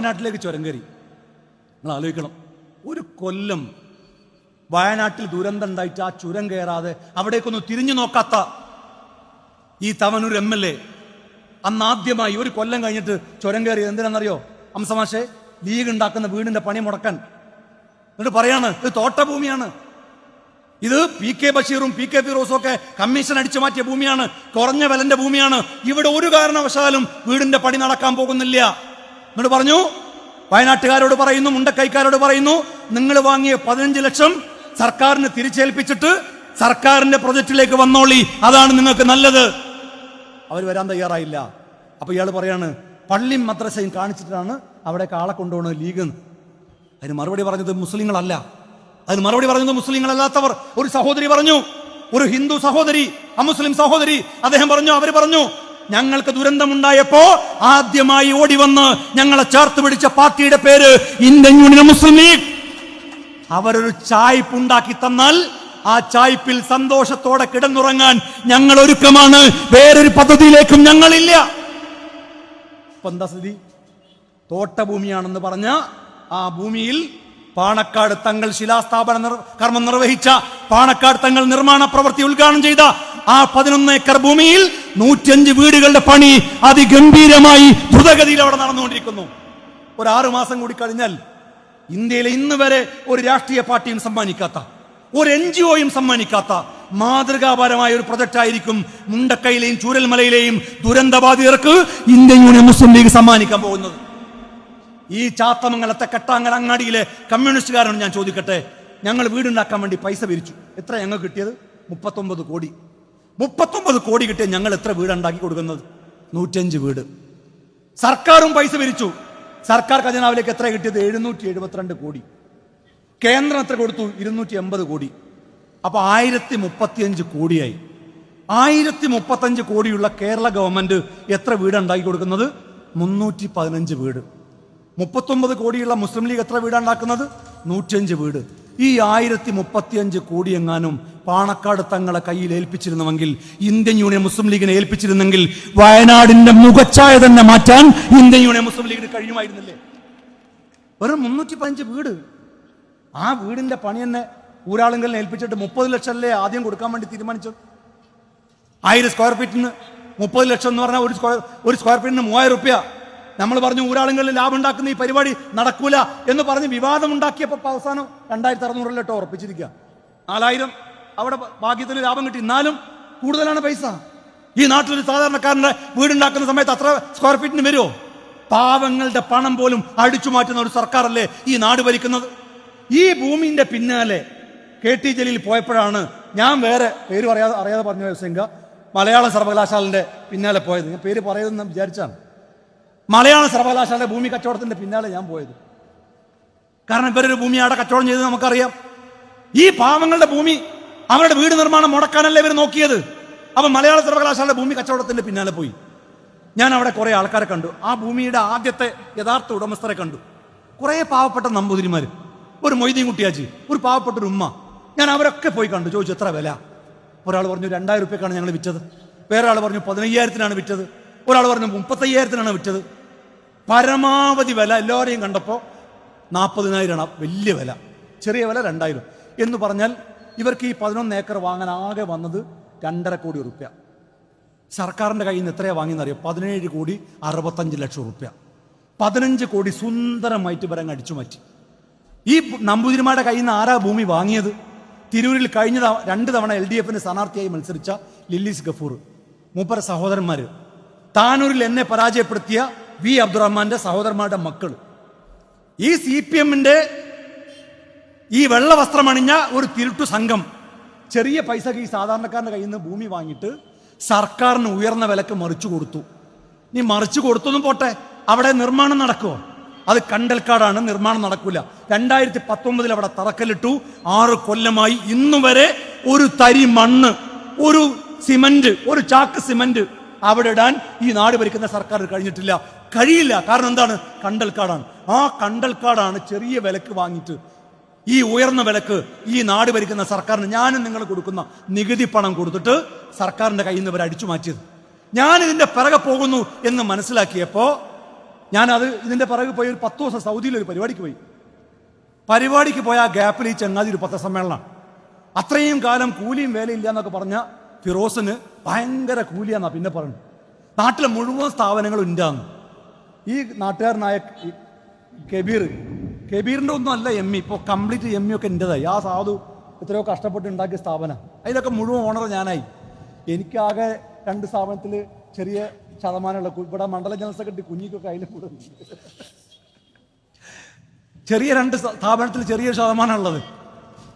വയനാട്ടിലേക്ക് ചുരം കയറി. നിങ്ങൾ ആലോചിക്കണം. ഒരു കൊല്ലം വയനാട്ടിൽ ദുരന്തം ഉണ്ടായിട്ട് ആ ചുരം കയറാതെ അവിടേക്കൊന്ന് തിരിഞ്ഞു നോക്കാത്ത ഈ തവനൂർ എം എൽ എ അന്ന് ആദ്യമായി ഒരു കൊല്ലം കഴിഞ്ഞിട്ട് ചുരം കയറി എന്തിനാണെന്നറിയോ? അംസമാഷെ ലീഗ് ഉണ്ടാക്കുന്ന വീടിന്റെ പണി മുടക്കാൻ. എന്നിട്ട് പറയാണ് ഇത് തോട്ടഭൂമിയാണ്. ഇത് പി കെ ബഷീറും പി കെ ഫിറോസും ഒക്കെ കമ്മീഷൻ അടിച്ചു മാറ്റിയ ഭൂമിയാണ്. കുറഞ്ഞ വിലന്റെ ഭൂമിയാണ്. ഇവിടെ ഒരു കാരണവശാലും വീടിന്റെ പണി നടക്കാൻ പോകുന്നില്ല. എന്നിട്ട് പറഞ്ഞു. വയനാട്ടുകാരോട് പറയുന്നു മുണ്ടക്കൈക്കാരോട് പറയുന്നു നിങ്ങൾ വാങ്ങിയ പതിനഞ്ച് ലക്ഷം സർക്കാരിന് തിരിച്ചേൽപ്പിച്ചിട്ട് സർക്കാരിന്റെ പ്രൊജക്റ്റിലേക്ക് വന്നോളി അതാണ് നിങ്ങൾക്ക് നല്ലത്. അവർ വരാൻ തയ്യാറായില്ല. അപ്പൊ ഇയാൾ പറയാണ് പള്ളിയും മദ്രസയും കാണിച്ചിട്ടാണ് അവിടെ ആളെ കൊണ്ടുപോകുന്നത് ലീഗ്. അതിന് മറുപടി പറഞ്ഞത് മുസ്ലിങ്ങളല്ല. അതിന് മറുപടി പറഞ്ഞത് മുസ്ലിങ്ങളല്ലാത്തവർ. ഒരു സഹോദരി പറഞ്ഞു ഒരു ഹിന്ദു സഹോദരി അമുസ്ലിം സഹോദരി അദ്ദേഹം പറഞ്ഞു അവർ പറഞ്ഞു ഞങ്ങൾക്ക് ദുരന്തമുണ്ടായപ്പോ ആദ്യമായി ഓടി വന്ന് ഞങ്ങളെ ചേർത്ത് പിടിച്ച പാർട്ടിയുടെ പേര് ഇന്ത്യൻ യൂണിയൻ മുസ്ലിം ലീഗ്. അവരൊരു ചായ്പ് ഉണ്ടാക്കി തന്നാൽ ആ ചായ്പിൽ സന്തോഷത്തോടെ കിടന്നുറങ്ങാൻ ഞങ്ങൾ ഒരുക്കമാണ്. വേറൊരു പദ്ധതിയിലേക്കും ഞങ്ങളില്ല. ഇപ്പൊ എന്താ സ്ഥിതി? തോട്ടഭൂമിയാണെന്ന് പറഞ്ഞ ആ ഭൂമിയിൽ പാണക്കാട് തങ്ങൾ ശിലാസ്ഥാപന കർമ്മം നിർവഹിച്ച പാണക്കാട് തങ്ങൾ നിർമ്മാണ പ്രവൃത്തി ഉദ്ഘാടനം ചെയ്ത ആ പതിനൊന്ന് ഏക്കർ ഭൂമിയിൽ നൂറ്റഞ്ച് വീടുകളുടെ പണി അതിഗംഭീരമായി ദ്രുതഗതിയിൽ അവിടെ നടന്നുകൊണ്ടിരിക്കുന്നു. ഒരു ആറു മാസം കൂടി കഴിഞ്ഞാൽ ഇന്ത്യയിലെ ഇന്ന് വരെ ഒരു രാഷ്ട്രീയ പാർട്ടിയും സമ്മാനിക്കാത്ത ഒരു എൻ ജി ഒയും സമ്മാനിക്കാത്ത മാതൃകാപരമായ ഒരു പ്രൊജക്റ്റ് ആയിരിക്കും മുണ്ടക്കൈയിലെയും ചൂരൽമലയിലെയും ദുരന്തബാധിതർക്ക് ഇന്ത്യൻ യൂണിയൻ മുസ്ലിം ലീഗ് സമ്മാനിക്കാൻ പോകുന്നത്. ഈ ചാത്തമംഗലത്തെ കെട്ടാങ്ങൽ അങ്ങാടിയിലെ കമ്മ്യൂണിസ്റ്റുകാരോട് ഞാൻ ചോദിക്കട്ടെ ഞങ്ങൾ വീടുണ്ടാക്കാൻ വേണ്ടി പൈസ പിരിച്ചു. എത്ര ഞങ്ങൾ കിട്ടിയത്? മുപ്പത്തൊമ്പത് കോടി. മുപ്പത്തൊമ്പത് കോടി കിട്ടിയ ഞങ്ങൾ എത്ര വീട് ഉണ്ടാക്കി കൊടുക്കുന്നത്? നൂറ്റഞ്ച് വീട്. സർക്കാരും പൈസ പിരിച്ചു. സർക്കാർ ഖജനാവിലേക്ക് എത്ര കിട്ടിയത്? എഴുന്നൂറ്റി എഴുപത്തിരണ്ട് കോടി. കേന്ദ്രം എത്ര കൊടുത്തു? ഇരുന്നൂറ്റി എൺപത് കോടി. അപ്പൊ ആയിരത്തി മുപ്പത്തിയഞ്ച് കോടിയായി. ആയിരത്തി മുപ്പത്തഞ്ച് കോടിയുള്ള കേരള ഗവൺമെന്റ് എത്ര വീട് ഉണ്ടാക്കി കൊടുക്കുന്നത്? മുന്നൂറ്റി പതിനഞ്ച് വീട്. മുപ്പത്തൊമ്പത് കോടിയുള്ള മുസ്ലിം ലീഗ് എത്ര വീടാണ് ഉണ്ടാക്കുന്നത്? നൂറ്റിയഞ്ച് വീട്. ഈ ആയിരത്തി മുപ്പത്തിയഞ്ച് കോടി എങ്ങാനും പാണക്കാട് തങ്ങളെ കയ്യിൽ ഏൽപ്പിച്ചിരുന്നുവെങ്കിൽ ഇന്ത്യൻ യൂണിയൻ മുസ്ലിം ലീഗിനെ ഏൽപ്പിച്ചിരുന്നെങ്കിൽ വയനാടിന്റെ മുഖച്ഛായ തന്നെ മാറ്റാൻ ഇന്ത്യൻ യൂണിയൻ മുസ്ലിം ലീഗിന് കഴിയുമായിരുന്നില്ലേ? വെറും മുന്നൂറ്റി പതിനഞ്ച് വീട്. ആ വീടിന്റെ പണി തന്നെ ഊരാളുങ്കലിനെ ഏൽപ്പിച്ചിട്ട് മുപ്പത് ലക്ഷം അല്ലേ ആദ്യം കൊടുക്കാൻ വേണ്ടി തീരുമാനിച്ചു ആയിരം സ്ക്വയർ ഫീറ്റിന് മുപ്പത് ലക്ഷം എന്ന് പറഞ്ഞാൽ ഒരു സ്ക്വയർ ഒരു സ്ക്വയർ ഫീറ്റിന് മൂവായിരം റുപ്യ. നമ്മൾ പറഞ്ഞു ഊരാളുകളിൽ ലാഭം ഉണ്ടാക്കുന്ന ഈ പരിപാടി നടക്കൂല എന്ന് പറഞ്ഞ് വിവാദം ഉണ്ടാക്കിയപ്പോൾ ഇപ്പൊ അവസാനം രണ്ടായിരത്തി അറുന്നൂറിലിട്ടോ ഉറപ്പിച്ചിരിക്കുക. നാലായിരം. അവിടെ ഭാഗ്യത്തിന് ലാഭം കിട്ടി. എന്നാലും കൂടുതലാണ് പൈസ. ഈ നാട്ടിലൊരു സാധാരണക്കാരന്റെ വീടുണ്ടാക്കുന്ന സമയത്ത് അത്ര സ്ക്വയർ ഫീറ്റിന് വരുമോ പാവങ്ങളുടെ പണം പോലും അടിച്ചു മാറ്റുന്ന ഒരു സർക്കാരല്ലേ ഈ നാട് ഭരിക്കുന്നത്? ഈ ഭൂമിന്റെ പിന്നാലെ കെ ടി ജലീൽ പോയപ്പോഴാണ് ഞാൻ വേറെ പേര് പറയാതെ അറിയാതെ പറഞ്ഞു സിംഗ മലയാള സർവകലാശാലന്റെ പിന്നാലെ പോയത്. ഞാൻ പേര് പറയുമെന്ന് വിചാരിച്ചാണ്. മലയാള സർവകലാശാലയുടെ ഭൂമി കച്ചവടത്തിന്റെ പിന്നാലെ ഞാൻ പോയത്. കാരണം ഇവരൊരു ഭൂമി അവിടെ കച്ചവടം ചെയ്ത് നമുക്കറിയാം. ഈ പാവങ്ങളുടെ ഭൂമി അവരുടെ വീട് നിർമ്മാണം മുടക്കാനല്ലേ ഇവർ നോക്കിയത്? അപ്പൊ മലയാള സർവകലാശാല ഭൂമി കച്ചവടത്തിന്റെ പിന്നാലെ പോയി. ഞാൻ അവിടെ കുറെ ആൾക്കാരെ കണ്ടു. ആ ഭൂമിയുടെ ആദ്യത്തെ യഥാർത്ഥ ഉടമസ്ഥരെ കണ്ടു. കുറെ പാവപ്പെട്ട നമ്പൂതിരിമാര്. ഒരു മൊയ്തീൻ കുട്ടിയാച്ചി ഒരു പാവപ്പെട്ട ഒരു ഉമ്മ. ഞാൻ അവരൊക്കെ പോയി കണ്ടു. ചോദിച്ചു എത്ര വില? ഒരാൾ പറഞ്ഞു രണ്ടായിരം റുപ്യക്കാണ് ഞങ്ങൾ വിറ്റത്. വേറെ ആൾ പറഞ്ഞു പതിനയ്യായിരത്തിനാണ് വിറ്റത്. ഒരാൾ പറഞ്ഞു മുപ്പത്തയ്യായിരത്തിനാണ് വിറ്റത്. പരമാവധി വില എല്ലാവരെയും കണ്ടപ്പോൾ നാൽപ്പതിനായിരമാണ് വലിയ വില. ചെറിയ വില രണ്ടായിരം. എന്ന് പറഞ്ഞാൽ ഇവർക്ക് ഈ പതിനൊന്ന് ഏക്കർ വാങ്ങാൻ ആകെ വന്നത് രണ്ടര കോടി റുപ്യ സർക്കാരിന്റെ കയ്യിൽ നിന്ന് എത്രയാ വാങ്ങിയെന്നറിയോ? പതിനേഴ് കോടി അറുപത്തഞ്ച് ലക്ഷം റുപ്യ പതിനഞ്ച് കോടി സുന്ദരമായിട്ട് ഇവരങ്ങ് അടിച്ചു മാറ്റി. ഈ നമ്പൂതിരിമാരുടെ കയ്യിൽ നിന്ന് ആരാ ഭൂമി വാങ്ങിയത്? തിരൂരിൽ കഴിഞ്ഞ രണ്ട് തവണ എൽ ഡി എഫിന് സ്ഥാനാർത്ഥിയായി മത്സരിച്ച ലില്ലീസ് ഗഫൂർ. മൂപ്പര സഹോദരന്മാർ താനൂരിൽ എന്നെ പരാജയപ്പെടുത്തിയ വി അബ്ദുറഹ്മാന്റെ സഹോദരന്മാരുടെ മക്കൾ ഈ സി പി എമ്മിന്റെ ഈ വെള്ള വസ്ത്രമണിഞ്ഞ ഒരു തിരുട്ടു സംഘം ചെറിയ പൈസക്ക് ഈ സാധാരണക്കാരന്റെ കയ്യിൽ നിന്ന് ഭൂമി വാങ്ങിയിട്ട് സർക്കാരിന് ഉയർന്ന വിലക്ക് മറിച്ചു കൊടുത്തു. നീ മറിച്ചു കൊടുത്തൊന്നും പോട്ടെ അവിടെ നിർമ്മാണം നടക്കുമോ അത് കണ്ടൽക്കാടാണ് നിർമ്മാണം നടക്കില്ല രണ്ടായിരത്തി പത്തൊമ്പതിൽ അവിടെ തറക്കല്ലിട്ടു. ആറ് കൊല്ലമായി ഇന്നു വരെ ഒരു തരി മണ്ണ് ഒരു സിമന്റ് ഒരു ചാക്ക് സിമന്റ് അവിടെ ഇടാൻ ഈ നാട് ഭരിക്കുന്ന സർക്കാർ കഴിഞ്ഞിട്ടില്ല. കഴിയില്ല. കാരണം എന്താണ്? കണ്ടൽക്കാടാണ്. ആ കണ്ടൽക്കാടാണ് ചെറിയ വിലക്ക് വാങ്ങിയിട്ട് ഈ ഉയർന്ന വിലക്ക് ഈ നാട് ഭരിക്കുന്ന സർക്കാരിന് ഞാനും നിങ്ങൾ കൊടുക്കുന്ന നികുതി പണം കൊടുത്തിട്ട് സർക്കാരിന്റെ കയ്യിൽ നിന്ന് ഇവർ അടിച്ചു മാറ്റിയത്. ഞാൻ ഇതിന്റെ പിറകെ പോകുന്നു എന്ന് മനസ്സിലാക്കിയപ്പോ ഞാനത് ഇതിന്റെ പിറകെ പോയി ഒരു പത്ത് ദിവസം സൗദിയിൽ ഒരു പരിപാടിക്ക് പോയി. പരിപാടിക്ക് പോയ ആ ഗ്യാപ്പിൽ ഈ ചങ്ങാതി ഒരു പത്രസമ്മേളനമാണ്. അത്രയും കാലം കൂലിയും വേലയില്ല എന്നൊക്കെ പറഞ്ഞ ഫിറോസിന് ഭയങ്കര കൂലിയാന്നാ പിന്നെ പറഞ്ഞു നാട്ടിലെ മുഴുവൻ സ്ഥാപനങ്ങളും ഉണ്ടാന്ന് ഈ നാട്ടുകാരനായ കബീർ കബീറിന്റെ ഒന്നും അല്ല എം ഇ ഇപ്പോൾ കംപ്ലീറ്റ് എം ഇ ഒക്കെ എന്റെതായി ആ സാധു എത്രയോ കഷ്ടപ്പെട്ട് ഉണ്ടാക്കിയ സ്ഥാപനം. അതിലൊക്കെ മുഴുവൻ ഓണർ ഞാനായി. എനിക്കാകെ രണ്ട് സ്ഥാപനത്തിൽ ചെറിയ ശതമാനമുള്ള ഇവിടെ മണ്ഡല ജനറൽ സെക്രട്ടറി കുഞ്ഞിക്കൊക്കെ അതിൽ കൂടെ ചെറിയ രണ്ട് സ്ഥാപനത്തിൽ ചെറിയ ശതമാനമുള്ളത്.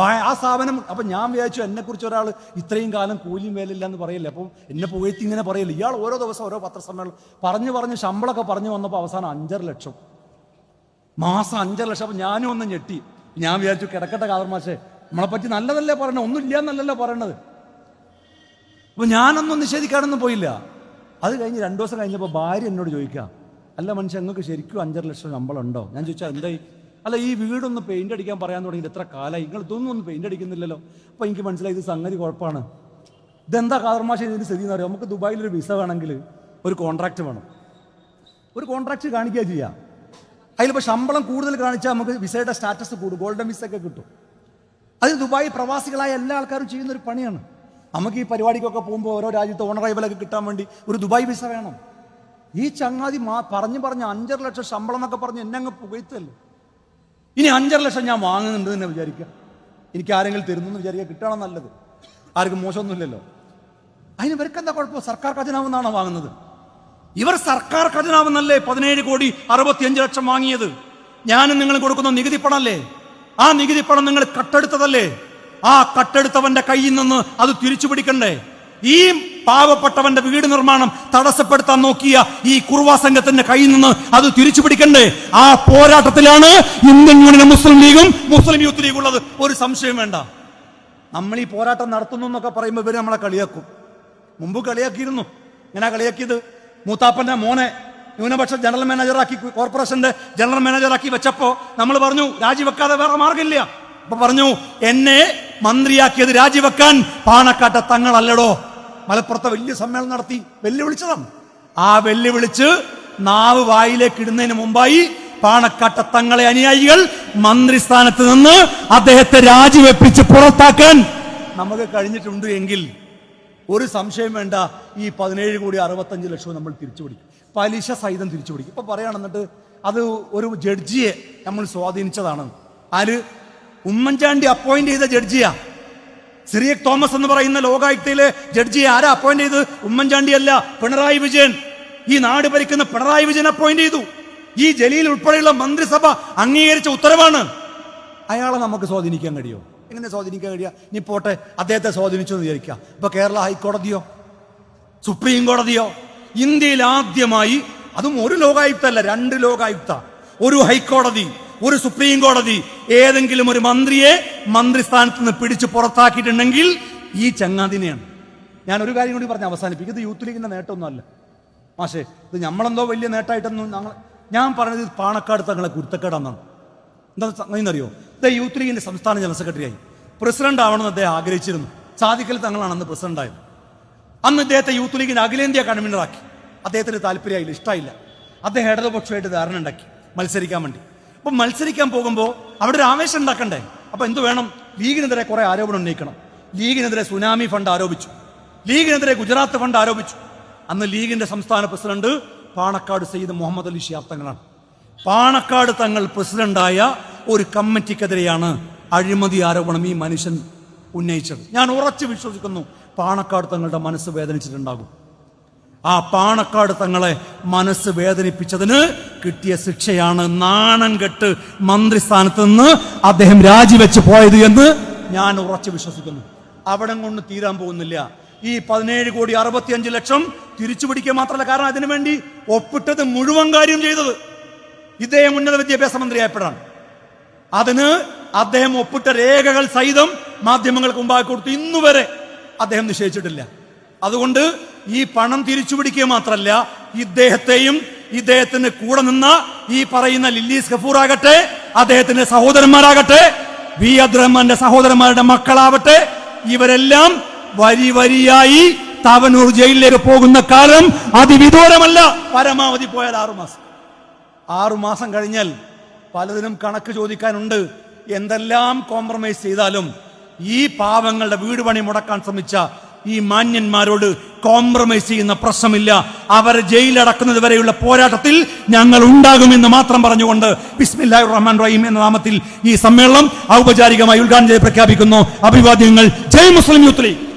ആ സ്ഥാപനം അപ്പം ഞാൻ വിചാരിച്ചു എന്നെക്കുറിച്ച് ഒരാൾ ഇത്രയും കാലം കൂലിയും വേലില്ല എന്ന് പറയില്ല. അപ്പം എന്നെ പുകഴ്ത്തി ഇങ്ങനെ പറയില്ല. ഇയാൾ ഓരോ ദിവസം ഓരോ പത്രസമ്മേളനം പറഞ്ഞു പറഞ്ഞ് ശമ്പളമൊക്കെ പറഞ്ഞു വന്നപ്പോൾ അവസാനം അഞ്ചര ലക്ഷം. മാസം അഞ്ചര ലക്ഷം. അപ്പം ഞാനും ഒന്ന് ഞെട്ടി. ഞാൻ വിചാരിച്ചു കിടക്കട്ടെ കാതർമാശേ നമ്മളെ പറ്റി നല്ലതല്ലേ പറയണത് ഒന്നും ഇല്ല എന്നല്ലല്ലോ പറയണത്. അപ്പൊ ഞാനൊന്നും നിഷേധിക്കാനൊന്നും പോയില്ല. അത് കഴിഞ്ഞ് രണ്ടു ദിവസം കഴിഞ്ഞപ്പോൾ ഭാര്യ എന്നോട് ചോദിക്കാം അല്ല മനുഷ്യൻ നിങ്ങൾക്ക് ശരിക്കും അഞ്ചര ലക്ഷം ശമ്പളം ഉണ്ടോ ഞാൻ ചോദിച്ചാൽ എന്തായി അല്ല ഈ വീടൊന്ന് പെയിന്റ് അടിക്കാൻ പറയാൻ തുടങ്ങിയിട്ട് എത്ര കാലമായി നിങ്ങൾ ഇതൊന്നും ഒന്ന് പെയിന്റ് അടിക്കുന്നില്ലല്ലോ. അപ്പൊ എനിക്ക് മനസ്സിലായി ഇത് സംഗതി കുഴപ്പമാണ്. ഇതെന്താ കാതർമാശ ഇതിന് സ്ഥിതി എന്ന് അറിയാം? നമുക്ക് ദുബായിലൊരു വിസ വേണമെങ്കിൽ ഒരു കോൺട്രാക്ട് വേണം. ഒരു കോൺട്രാക്റ്റ് കാണിക്കുക ചെയ്യാം. അതിലിപ്പോൾ ശമ്പളം കൂടുതൽ കാണിച്ചാൽ നമുക്ക് വിസയുടെ സ്റ്റാറ്റസ് കൂടും. ഗോൾഡൻ വിസ ഒക്കെ കിട്ടും. അത് ദുബായി പ്രവാസികളായ എല്ലാ ആൾക്കാരും ചെയ്യുന്ന ഒരു പണിയാണ്. നമുക്ക് ഈ പരിപാടിക്കൊക്കെ പോകുമ്പോൾ ഓരോ രാജ്യത്ത് ഓണറൈവലൊക്കെ കിട്ടാൻ വേണ്ടി ഒരു ദുബായ് വിസ വേണം. ഈ ചങ്ങാതി മാ പറഞ്ഞു പറഞ്ഞ് അഞ്ചര ലക്ഷം ശമ്പളം എന്നൊക്കെ പറഞ്ഞ് എന്നെ അങ്ങ് പുകയത്തല്ലേ ഇനി അഞ്ചര ലക്ഷം ഞാൻ വാങ്ങുന്നുണ്ട് എന്നെ വിചാരിക്കുക. എനിക്ക് ആരെങ്കിലും തരുന്നു എന്ന് വിചാരിക്കുക കിട്ടണം നല്ലത്? ആർക്കും മോശമൊന്നുമില്ലല്ലോ. അതിന് ഇവർക്ക് എന്താ കുഴപ്പം? സർക്കാർ ഖജനാവെന്നാണോ വാങ്ങുന്നത്? ഇവർ സർക്കാർ ഖജനാവെന്നല്ലേ പതിനേഴ് കോടി അറുപത്തിയഞ്ച് ലക്ഷം വാങ്ങിയത്? ഞാനും നിങ്ങൾ കൊടുക്കുന്ന നികുതി പണമല്ലേ ആ നികുതി പണം നിങ്ങൾ കട്ടെടുത്തതല്ലേ? ആ കട്ടെടുത്തവന്റെ കയ്യിൽ നിന്ന് അത് തിരിച്ചു പിടിക്കണ്ടേ? ഈ പാവപ്പെട്ടവന്റെ വീട് നിർമ്മാണം തടസ്സപ്പെടുത്താൻ നോക്കിയ ഈ കുർവാ സംഘത്തിന്റെ കയ്യിൽ നിന്ന് അത് തിരിച്ചു പിടിക്കണ്ടേ? ആ പോരാട്ടത്തിലാണ് ഇന്ത്യൻ യൂണിയൻ മുസ്ലിം ലീഗും മുസ്ലിം യൂത്ത് ലീഗും ഉള്ളത്. ഒരു സംശയം വേണ്ട. നമ്മൾ ഈ പോരാട്ടം നടത്തുന്നു എന്നൊക്കെ പറയുമ്പോൾ ഇവർ നമ്മളെ കളിയാക്കും. മുമ്പ് കളിയാക്കിയിരുന്നു. ഇങ്ങനെ കളിയാക്കിയത്? മൂത്താപ്പന്റെ മോനെ ന്യൂനപക്ഷ ജനറൽ മാനേജറാക്കി കോർപ്പറേഷന്റെ ജനറൽ മാനേജറാക്കി വെച്ചപ്പോൾ നമ്മൾ പറഞ്ഞു രാജിവെക്കാതെ വേറെ മാർഗമില്ല. അപ്പൊ പറഞ്ഞു എന്നെ മന്ത്രിയാക്കിയത് രാജിവെക്കാൻ പാണക്കാട്ട തങ്ങളല്ലടോ. മലപ്പുറത്തെ വലിയ സമ്മേളനം നടത്തി വെല്ലുവിളിച്ചതാണ്. ആ വെല്ലുവിളിച്ച് നാവ് വായിലേക്ക് ഇടുന്നതിന് മുമ്പായി പാണക്കാട്ട തങ്ങളെ അനുയായികൾ മന്ത്രിസ്ഥാനത്ത് നിന്ന് അദ്ദേഹത്തെ രാജിവെപ്പിച്ച് പുറത്താക്കാൻ നമുക്ക് കഴിഞ്ഞിട്ടുണ്ട് എങ്കിൽ ഒരു സംശയം വേണ്ട. ഈ പതിനേഴ് കോടി അറുപത്തഞ്ച് ലക്ഷവും നമ്മൾ തിരിച്ചു പിടിക്കും പലിശ സഹിതം തിരിച്ചു പിടിക്കും ഇപ്പൊ പറയുകയാണെന്നിട്ട് അത് ഒരു ജഡ്ജിയെ നമ്മൾ സ്വാധീനിച്ചതാണ്. ആര്? ഉമ്മൻചാണ്ടി അപ്പോയിന്റ് ചെയ്ത ജഡ്ജിയാ. സിറിയക് തോമസ് എന്ന് പറയുന്ന ലോകായുക്തയിലെ ജഡ്ജിയെ ആരാ അപ്പോയിന്റ് ചെയ്ത് ഉമ്മൻചാണ്ടി അല്ല പിണറായി വിജയൻ. ഈ നാട് ഭരിക്കുന്ന പിണറായി വിജയൻ അപ്പോയിന്റ് ചെയ്തു. ഈ ജലീൽ ഉൾപ്പെടെയുള്ള മന്ത്രിസഭ അംഗീകരിച്ച ഉത്തരവാണ്. അയാളെ നമുക്ക് സ്വാധീനിക്കാൻ കഴിയോ? എങ്ങനെ സ്വാധീനിക്കാൻ കഴിയുക നീ പോട്ടെ അദ്ദേഹത്തെ സ്വാധീനിച്ചു എന്ന് വിചാരിക്കുക. ഇപ്പൊ കേരള ഹൈക്കോടതിയോ? സുപ്രീം കോടതിയോ? ഇന്ത്യയിൽ ആദ്യമായി അതും ഒരു ലോകായുക്തല്ല രണ്ട് ലോകായുക്ത. ഒരു ഹൈക്കോടതി ഒരു സുപ്രീം കോടതി ഏതെങ്കിലും ഒരു മന്ത്രിയെ മന്ത്രിസ്ഥാനത്ത് നിന്ന് പിടിച്ച് പുറത്താക്കിയിട്ടുണ്ടെങ്കിൽ ഈ ചങ്ങാതിനെയാണ്. ഞാൻ ഒരു കാര്യം കൂടി പറഞ്ഞ് അവസാനിപ്പിക്കും. ഇത് യൂത്ത് ലീഗിന്റെ നേട്ടമൊന്നുമല്ല. മാഷേ ഇത് നമ്മളെന്തോ വലിയ നേട്ടമായിട്ടൊന്നും ഞങ്ങൾ ഞാൻ പറഞ്ഞത് പാണക്കാട് തങ്ങളെ കുരുത്തക്കേടാന്നാണ്. എന്താ സംഗതി അറിയോ ഇത് യൂത്ത് ലീഗിന്റെ സംസ്ഥാന ജനറൽ സെക്രട്ടറിയായി. പ്രസിഡന്റ് ആവണമെന്ന് അദ്ദേഹം ആഗ്രഹിച്ചിരുന്നു. സാധിക്കൽ തങ്ങളാണ് അന്ന് പ്രസിഡന്റ് ആയത് അന്ന് അദ്ദേഹത്തെ യൂത്ത് ലീഗിന്റെ അഖിലേന്ത്യാ കൺവീനറാക്കി അദ്ദേഹത്തിന് താല്പര്യമായില്ല ഇഷ്ടമായില്ല അദ്ദേഹം ഇടതുപക്ഷമായിട്ട് ധാരണ ഉണ്ടാക്കി മത്സരിക്കാൻ വേണ്ടി. അപ്പൊ മത്സരിക്കാൻ പോകുമ്പോൾ അവിടെ ഒരു ആവേശം ഉണ്ടാക്കണ്ടേ? അപ്പൊ എന്ത് വേണം? ലീഗിനെതിരെ കുറെ ആരോപണം ഉന്നയിക്കണം. ലീഗിനെതിരെ സുനാമി ഫണ്ട് ആരോപിച്ചു. ലീഗിനെതിരെ ഗുജറാത്ത് ഫണ്ട് ആരോപിച്ചു. അന്ന് ലീഗിന്റെ സംസ്ഥാന പ്രസിഡന്റ് പാണക്കാട് സയ്യിദ് മുഹമ്മദ് അലി ഷിയാബ് തങ്ങളാണ്. പാണക്കാട് തങ്ങൾ പ്രസിഡന്റായ ഒരു കമ്മിറ്റിക്കെതിരെയാണ് അഴിമതി ആരോപണം ഈ മനുഷ്യൻ ഉന്നയിച്ചത്. ഞാൻ ഉറച്ചു വിശ്വസിക്കുന്നു പാണക്കാട് തങ്ങളുടെ മനസ്സ് വേദനിച്ചിട്ടുണ്ടാകും. ആ പാണക്കാട് തങ്ങളെ മനസ്സ് വേദനിപ്പിച്ചതിന് കിട്ടിയ ശിക്ഷയാണ് നാണം കെട്ട് മന്ത്രിസ്ഥാനത്ത് നിന്ന് അദ്ദേഹം രാജിവെച്ച് പോയത് എന്ന് ഞാൻ ഉറച്ചു വിശ്വസിക്കുന്നു. അവിടെ കൊണ്ട് തീരാൻ പോകുന്നില്ല. ഈ പതിനേഴ് കോടി അറുപത്തിയഞ്ച് ലക്ഷം തിരിച്ചു പിടിക്കുക മാത്രമല്ല കാരണം അതിനുവേണ്ടി ഒപ്പിട്ടത് മുഴുവൻ കാര്യം ചെയ്തത്. ഇദ്ദേഹം ഉന്നത വിദ്യാഭ്യാസ മന്ത്രിയായപ്പോഴാണ്. അതിന് അദ്ദേഹം ഒപ്പിട്ട രേഖകൾ സഹിതം മാധ്യമങ്ങൾക്ക് മുമ്പാകെ കൊടുത്തു. ഇന്നുവരെ അദ്ദേഹം നിശ്ചയിച്ചിട്ടില്ല. അതുകൊണ്ട് ഈ പണം തിരിച്ചു പിടിക്കുക മാത്രമല്ല ഇദ്ദേഹത്തെയും ഇദ്ദേഹത്തിന് കൂടെ നിന്ന ഈ പറയുന്ന ലില്ലീസ് കപൂർ ആകട്ടെ അദ്ദേഹത്തിന്റെ സഹോദരന്മാരാകട്ടെ വി അബ്ദുറഹ്മാന്റെ സഹോദരന്മാരുടെ മക്കളാവട്ടെ ഇവരെല്ലാം വരി വരിയായി താവനൂർ ജയിലിലേക്ക് പോകുന്ന കാലം അതിവിദൂരമല്ല. പരമാവധി പോയാൽ ആറുമാസം. ആറുമാസം കഴിഞ്ഞാൽ പലതിനും കണക്ക് ചോദിക്കാനുണ്ട്. എന്തെല്ലാം കോംപ്രമൈസ് ചെയ്താലും ഈ പാവങ്ങളുടെ വീട് പണി മുടക്കാൻ ശ്രമിച്ച ഈ മാന്യന്മാരോട് കോംപ്രമൈസ് ചെയ്യുന്ന പ്രശ്നമില്ല. അവരെ ജയിലടക്കുന്നത് വരെയുള്ള പോരാട്ടത്തിൽ ഞങ്ങൾ ഉണ്ടാകുമെന്ന് മാത്രം പറഞ്ഞുകൊണ്ട് ബിസ്മില്ലാ റഹ്മാൻ റഹീം എന്ന നാമത്തിൽ ഈ സമ്മേളനം ഔപചാരികമായി ഉദ്ഘാടനം ചെയ്ത് പ്രഖ്യാപിക്കുന്നു. അഭിവാദ്യങ്ങൾ. ജയ് മുസ്ലിം യൂത്ത് ലീഗ്.